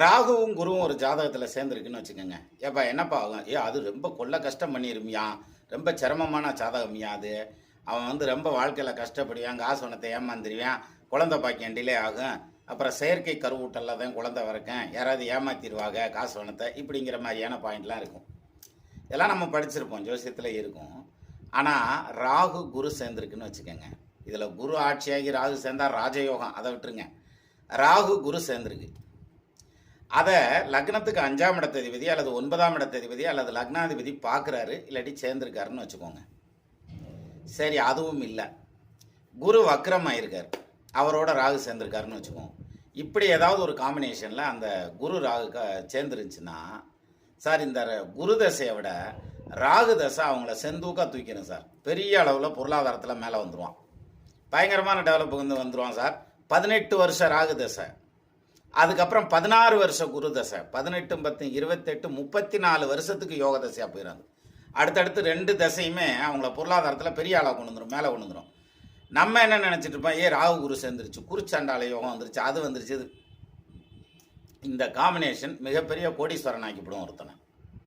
ராகுவும் குருவும் ஒரு ஜாதகத்தில் சேர்ந்துருக்குன்னு வச்சுக்கோங்க. ஏப்பா என்னப்பா ஆகும்? ஏ அது ரொம்ப கொள்ள கஷ்டம் பண்ணிருமியா ரொம்ப சிரமமான ஜாதகம்யா அது. அவன் வந்து ரொம்ப வாழ்க்கையில் கஷ்டப்படுவான் காசு பணத்தை ஏமாந்துருவான் குழந்தை பாக்கியம் டிலே ஆகும். அப்புறம் செயற்கை கருவூட்டலில் தான் குழந்தை வரக்கேன் யாராவது ஏமாத்திடுவாங்க காசு வனத்தை இப்படிங்கிற மாதிரியான பாயிண்ட்லாம் இருக்கும். இதெல்லாம் நம்ம படிச்சிருப்போம் ஜோசியத்தில் இருக்கும். ஆனால் ராகு குரு சேர்ந்துருக்குன்னு வச்சுக்கோங்க. இதில் குரு ஆட்சியாகி ராகு சேர்ந்தால் ராஜயோகம் அதை விட்டுருங்க. ராகு குரு சேர்ந்துருக்கு. அதை லக்னத்துக்கு அஞ்சாம் இடத்ததிபதி அல்லது ஒன்பதாம் இடத்ததிபதி அல்லது லக்னாதிபதி பார்க்குறாரு இல்லாட்டி சேர்ந்துருக்காருன்னு வச்சுக்கோங்க. சரி அதுவும் இல்லை. குரு வக்ரமாயிருக்கார். அவரோட ராகு சேர்ந்துருக்காருன்னு வச்சுக்கோங்க. இப்படி ஏதாவது ஒரு காம்பினேஷனில் அந்த குரு ராகு க- சேர்ந்துருந்துச்சுன்னா சார் இந்த குரு தசையை விட ராகு தசை அவங்கள செந்தூக்காக தூக்கணும் சார். பெரிய அளவில் பொருளாதாரத்தில் மேலே வந்துடுவான் பயங்கரமான டெவலப் வந்து வந்துடுவான் சார். பதினெட்டு வருஷம் ராகு தசை. அதுக்கப்புறம் பதினாறு வருஷம் குரு தசை பதினெட்டு பத்து இருபத்தெட்டு முப்பத்தி நாலு வருஷத்துக்கு யோக தசையாக போயிடாது அடுத்தடுத்து ரெண்டு தசையுமே அவங்கள பொருளாதாரத்தில் பெரிய ஆளாக கொண்டு வந்துடும் மேலே கொண்டு வந்துடும் நம்ம என்ன நினச்சிட்டு இருப்போம்? ஏ ராகு குரு சேர்ந்துருச்சு குருச்சாண்டால யோகம் வந்துருச்சு அது வந்துருச்சு இது. இந்த காம்பினேஷன் மிகப்பெரிய கோடீஸ்வரன் ஆக்கிவிடும் ஒருத்தனை.